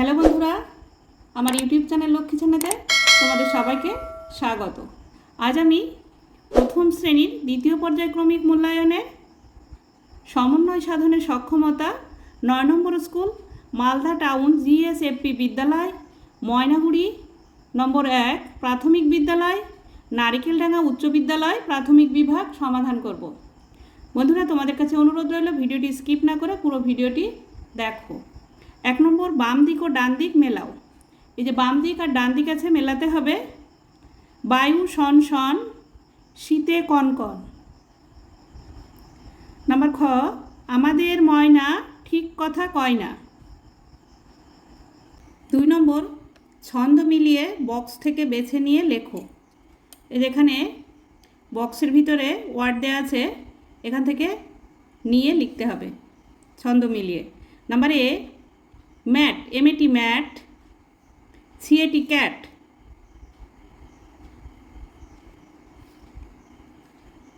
Hello বন্ধুরা, আমার YouTube channel Lakshmi চ্যানেলে তোমাদের সবাইকে স্বাগত। আজ আমি প্রথম শ্রেণির দ্বিতীয় পর্যায়ক্রমিক মূল্যায়নে সমন্বয় সাধনের সক্ষমতা নয় নম্বর স্কুল, মালদা টাউন জিএসএফপি বিদ্যালয়, ময়নাগুড়ি নম্বর এক, প্রাথমিক বিদ্যালয়, নারিকেলডাঙ্গা উচ্চ বিদ্যালয়, প্রাথমিক বিভাগ সমাধান করব। বন্ধুরা, তোমাদের কাছে অনুরোধ রইল, ভিডিওটি স্কিপ না করে পুরো ভিডিওটি দেখো। এক নম্বর বাম দিক ও ডান দিক মেলাও। এই যে বাম দিক আর ডান দিক আছে, মেলাতে হবে। বায়ু, শন শন, শীতে কনকন। নাম্বার খ, আমাদের ময়না ঠিক কথা কয় না। দুই নম্বর, ছন্দ মিলিয়ে বক্স থেকে বেছে নিয়ে লেখো। যেখানে বক্সের ভিতরে ওয়ার্ড দেওয়া আছে, এখান থেকে নিয়ে লিখতে হবে, ছন্দ মিলিয়ে। Number A mat MAT mat CAT cat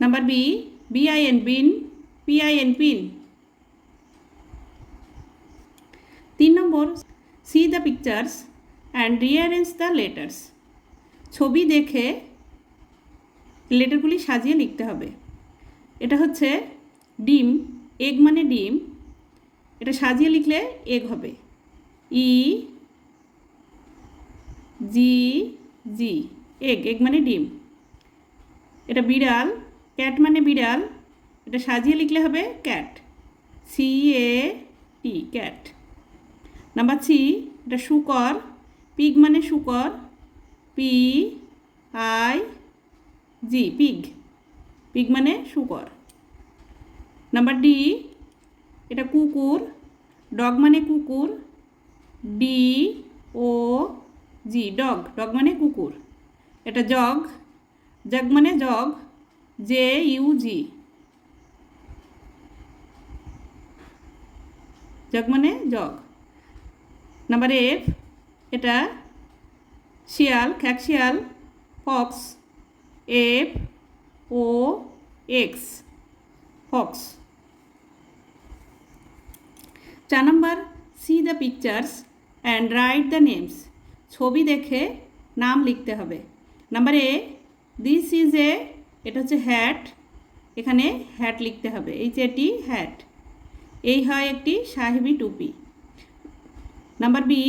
number B BIN bin PIN pin তিন নম্বর see the pictures and rearrange the letters ছবি দেখে লেটারগুলি সাজিয়ে লিখতে হবে। এটা হচ্ছে ডিম এগ মানে ডিম। এটা সাজিয়ে লিখলে এগ হবে। ই, জি জি, এগ এগ মানে ডিম। এটা বিড়াল, ক্যাট মানে বিড়াল, এটা সাজিয়ে লিখলে হবে cat. C, A, T, cat. Number C, এটা শুকর, পিগ মানে শুকর, P, I, G, pig. Pig মানে শুকর। নাম্বার ডি, এটা কুকুর, ডগ মানে কুকুর D O G dog dog মানে কুকুর। এটা জগ জগ মানে jug J U G jug মানে জগ নাম্বার এফ এটা শিয়াল, খ্যাক শিয়াল fox F O X fox চার number see the pictures and write the names ছবি দেখে নাম লিখতে হবে। Number A this is a এটা হচ্ছে হ্যাট এখানে হ্যাট লিখতে হবে। এই যে এটি হ্যাট এই হয় একটি সাহেবি টুপি। নাম্বার বি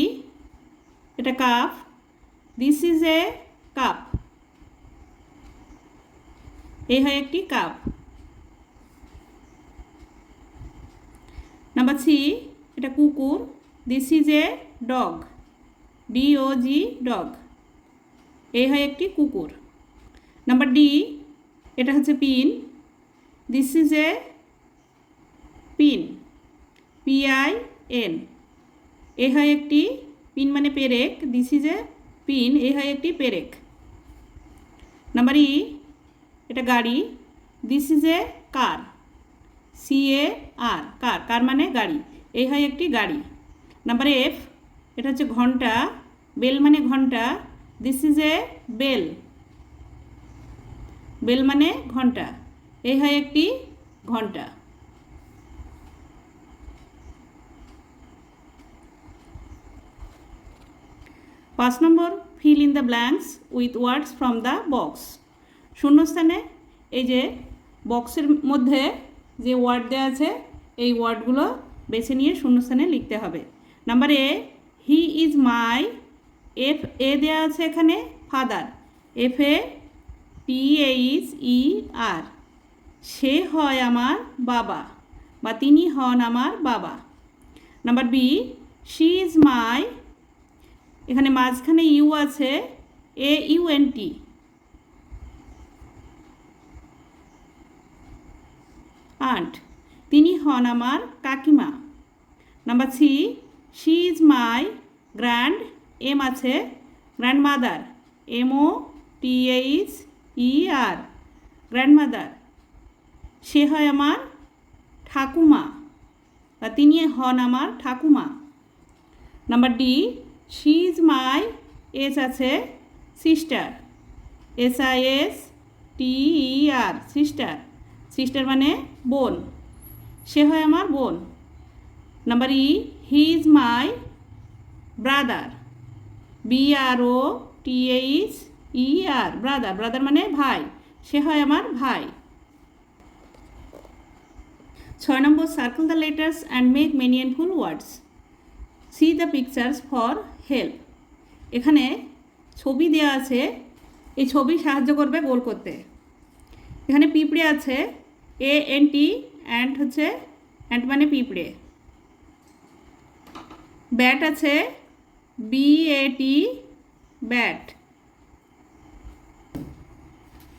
এটা cup this is a cup এই হয় একটি কাপ নাম্বার সি এটা কুকুর this is a dog. D O G dog. এই হয় একটি কুকুর। নাম্বার ডি এটা হচ্ছে pin. This is a pin P I N এ হয় একটি পিন মানে পেরেক। দিস ইজ এ পিন এ হয় একটি পেরেক। নাম্বার ই এটা গাড়ি। This is a car C A R car car মানে গাড়ি। এই হয় একটি গাড়ি। নাম্বার এফ এটা হচ্ছে ঘণ্টা, বেল মানে ঘণ্টা this is a bell bell মানে ঘণ্টা এই হয় একটি ঘণ্টা। পাঁচ নম্বর fill in the blanks with words from the box শূন্যস্থানে এই যে বক্সের মধ্যে যে ওয়ার্ড দেওয়া আছে, এই ওয়ার্ডগুলো বেছে নিয়ে শূন্যস্থানে লিখতে হবে। Number A he is my F A দেওয়া আছে এখানে father F A T H E R সে হয় আমার বাবা বা তিনি হন আমার বাবা। Number B she is my এখানে মাঝখানে ইউ আছে A U N T aunt তিনি হন আমার কাকিমা। Number C she is my grand M আছে grandmother M O T H E R grandmother সে হয় আমার ঠাকুমা, বা তিনি হন আমার ঠাকুমা। Number D she is my S আছে sister S I S T E R sister sister মানে বোন। সে হয় আমার বোন। Number E he is my brother B R O T H E R brother brother মানে ভাই। সে হয় আমার ভাই। ছয় নম্বর circle the letters and make meaningful words see the pictures for help এখানে ছবি দেওয়া আছে, এই ছবি সাহায্য করবে গোল করতে। এখানে পিঁপড়ে আছে এ এন টি অ্যান্ড হচ্ছে অ্যান্ড মানে পিঁপড়ে। ব্যাট আছে? B A T bat.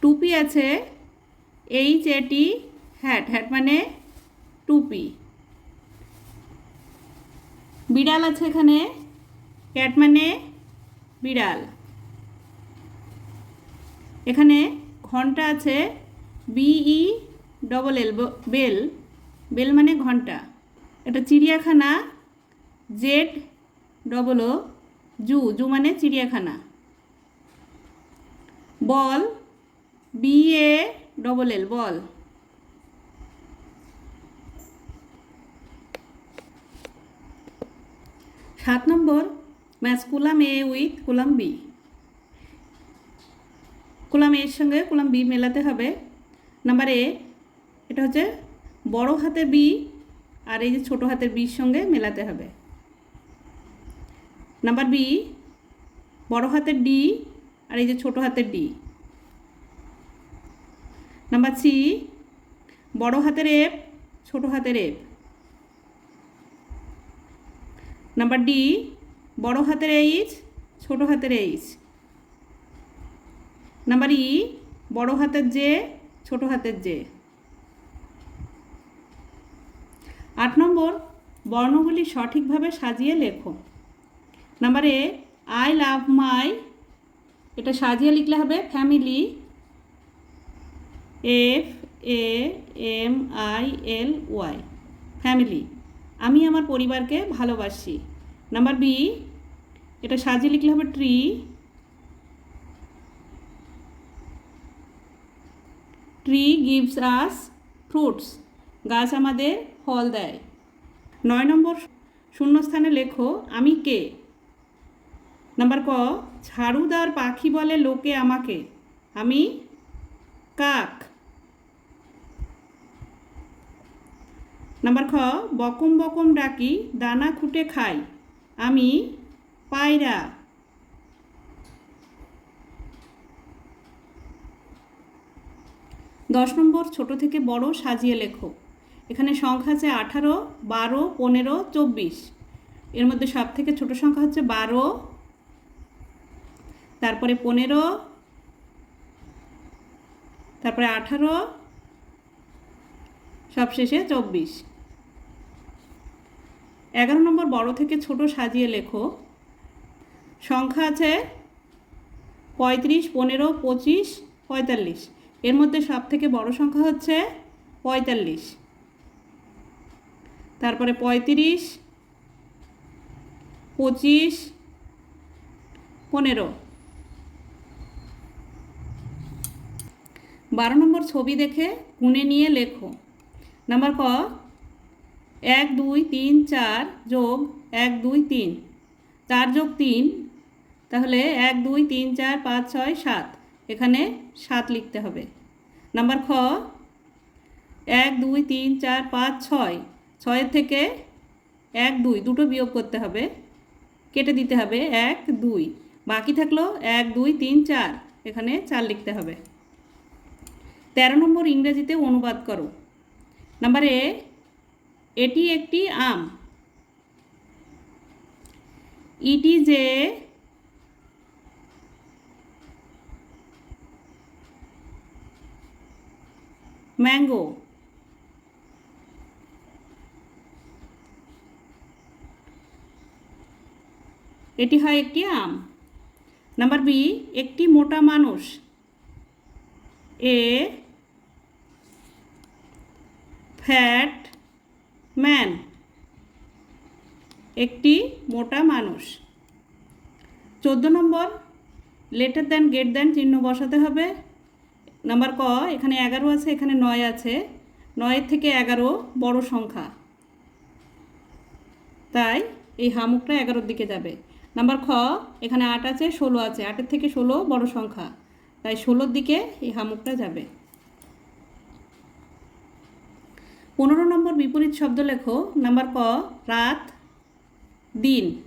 টুপি আছে? H A T hat hat মানে টুপি। বিড়াল আছে এখানে? ক্যাট মানে বিড়াল। এখানে ঘণ্টা আছে? B E double L bell bell মানে ঘণ্টা। এটা চিড়িয়াখানা। জেড ডবল ও জু জু মানে চিড়িয়াখানা। Ball B A double L ball. সাত নম্বর match column A with column B. Column এর সঙ্গে কুলাম বি মেলাতে হবে। নাম্বার এ, এটা হচ্ছে বড় হাতের বি আর এই যে ছোট হাতের বির সঙ্গে মেলাতে হবে। নাম্বার বি, বড় হাতের ডি আর এই যে ছোট হাতের ডি। নাম্বার সি, বড় হাতের এফ, ছোট হাতের এফ। নাম্বার ডি, বড় হাতের এইচ, ছোট হাতের এইচ। নাম্বার ই, বড় হাতের জে, ছোট হাতের জে। আট নম্বর, বর্ণগুলি সঠিকভাবে সাজিয়ে লেখো। নাম্বার এ আই লাভ মাই এটা সাজিয়ে লিখলে হবে family F A M I L Y family আমি আমার পরিবারকে ভালোবাসি। নাম্বার বি এটা সাজিয়ে লিখলে হবে tree tree gives us fruits গাছ আমাদের ফল দেয়। নয় নম্বর শূন্যস্থানে লেখো, আমি কে? নাম্বার ক, ঝাড়ুদার পাখি বলে লোকে আমাকে। আমি কাক। নাম্বার খ, বকম বকম ডাকি, দানা খুঁটে খাই। আমি পায়রা। দশ নম্বর, ছোট থেকে বড় সাজিয়ে লেখো। এখানে সংখ্যা আছে আঠারো, বারো, পনেরো, চব্বিশ। এর মধ্যে সব থেকে ছোট সংখ্যা হচ্ছে বারো তারপরে পনেরো, তারপরে আঠারো, সবশেষে চব্বিশ। এগারো নম্বর বড় থেকে ছোট সাজিয়ে লেখো। সংখ্যা আছে পঁয়ত্রিশ, পনেরো, পঁচিশ, পঁয়তাল্লিশ। এর মধ্যে সব থেকে বড় সংখ্যা হচ্ছে পঁয়তাল্লিশ। তারপরে পঁয়ত্রিশ, পঁচিশ, পনেরো। বারো নম্বর ছবি দেখে গুনে নিয়ে লেখো। নাম্বার ক, এক, দুই, তিন, চার যোগ এক, দুই, তিন। চার যোগ তিন, তাহলে এক, দুই, তিন, চার, পাঁচ, ছয়, সাত। এখানে সাত লিখতে হবে। নাম্বার খ, এক, দুই, তিন, চার, পাঁচ, ছয়। ছয়ের থেকে এক, দুই, দুটো বিয়োগ করতে হবে। কেটে দিতে হবে এক, দুই। বাকি থাকল এক, দুই, তিন, চার। এখানে চার লিখতে হবে। তেরো নম্বর ইংরেজিতে অনুবাদ করো। নাম্বার এ, এটি একটি আম। It is a mango. এটি হয় একটি আম। নাম্বার বি, একটি মোটা মানুষ। এ ফ্যাট ম্যান, একটি মোটা মানুষ। চোদ্দ নম্বর, লেটার দেন, গেট দেন, চিহ্ন বসাতে হবে। নাম্বার ক, এখানে এগারো আছে, এখানে নয় আছে। নয়ের থেকে এগারো, বড় সংখ্যা। তাই এই হামুকটা এগারোর দিকে যাবে। নাম্বার খ, এখানে আট আছে, ষোলো আছে। আটের থেকে ষোলো, বড় সংখ্যা। তাই ষোলোর দিকে এই হামুকটা যাবে। পনেরো নম্বর বিপরীত শব্দ লেখো, নাম্বার ক, রাত, দিন।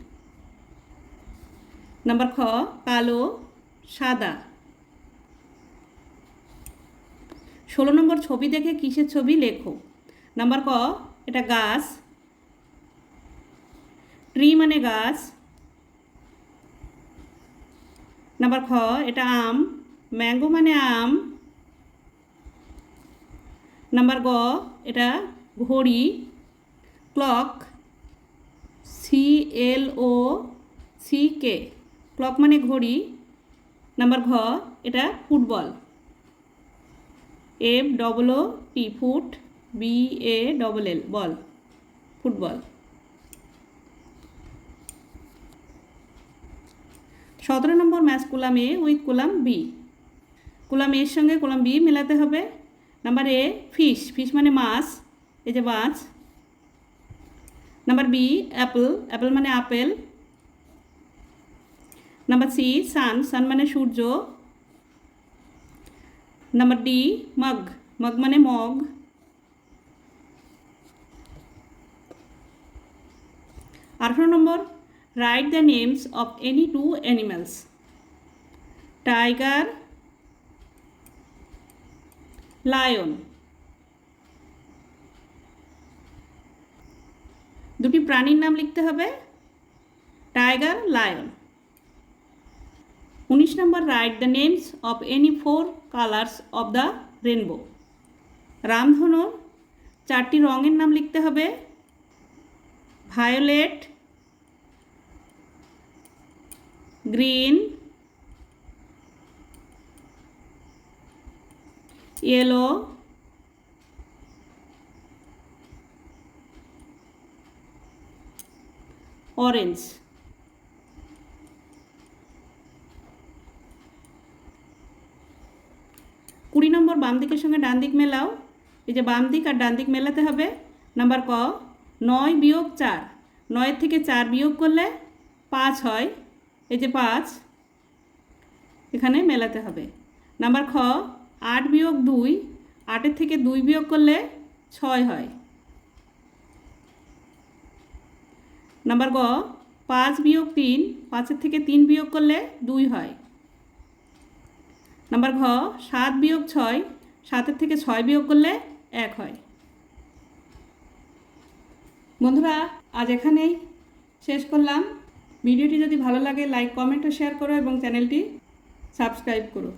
নাম্বার খ, কালো, সাদা। ষোলো নম্বর ছবি দেখে কিসের ছবি লেখো? নাম্বার ক, এটা গাছ। ট্রি মানে গাছ। নাম্বার খ, এটা আম। ম্যাঙ্গো মানে আম। নাম্বার গ, এটা ঘড়ি, clock C L O C K clock মানে ঘড়ি। নাম্বার ঘ, এটা football. F double O T foot B A double L ball football সতেরো নম্বর match column A with column B column এর সঙ্গে কোলাম বি মেলাতে হবে। নাম্বার এ ফিশ ফিশ মানে মাছ। এই যে মাছ। নাম্বার বি অ্যাপেল অ্যাপেল মানে apple. Number C sun sun মানে সূর্য। নাম্বার ডি মগ মগ মানে মগ। আঠারো নম্বর write the names of any two animals tiger lion দুটি প্রাণীর নাম লিখতে হবে। টাইগার লায়ন উনিশ নম্বর write the names of any four colours of the rainbow রামধনুর চারটি রঙের নাম লিখতে হবে। ভায়োলেট গ্রিন ইয়েলো অরেঞ্জ কুড়ি নম্বর বাম দিকের সঙ্গে ডান দিক মেলাও। এই যে বাম দিক আর ডান দিক মেলাতে হবে। নাম্বার ক, নয় বিয়োগ চার। নয়ের থেকে চার বিয়োগ করলে পাঁচ হয়। এই যে পাঁচ, এখানে মেলাতে হবে। নাম্বার খ আট বিয়োগ দুই, আটের থেকে দুই বিয়োগ করলে ছয় হয়। নাম্বার গ, পাঁচ বিয়োগ তিন, পাঁচের থেকে তিন বিয়োগ করলে দুই হয়। নাম্বার ঘ, সাত বিয়োগ ছয়, সাতের থেকে ছয় বিয়োগ করলে এক হয়। বন্ধুরা, আজ এখানেই শেষ করলাম। ভিডিওটি যদি ভালো লাগে, লাইক, কমেন্ট ও শেয়ার করো এবং চ্যানেলটি সাবস্ক্রাইব করো।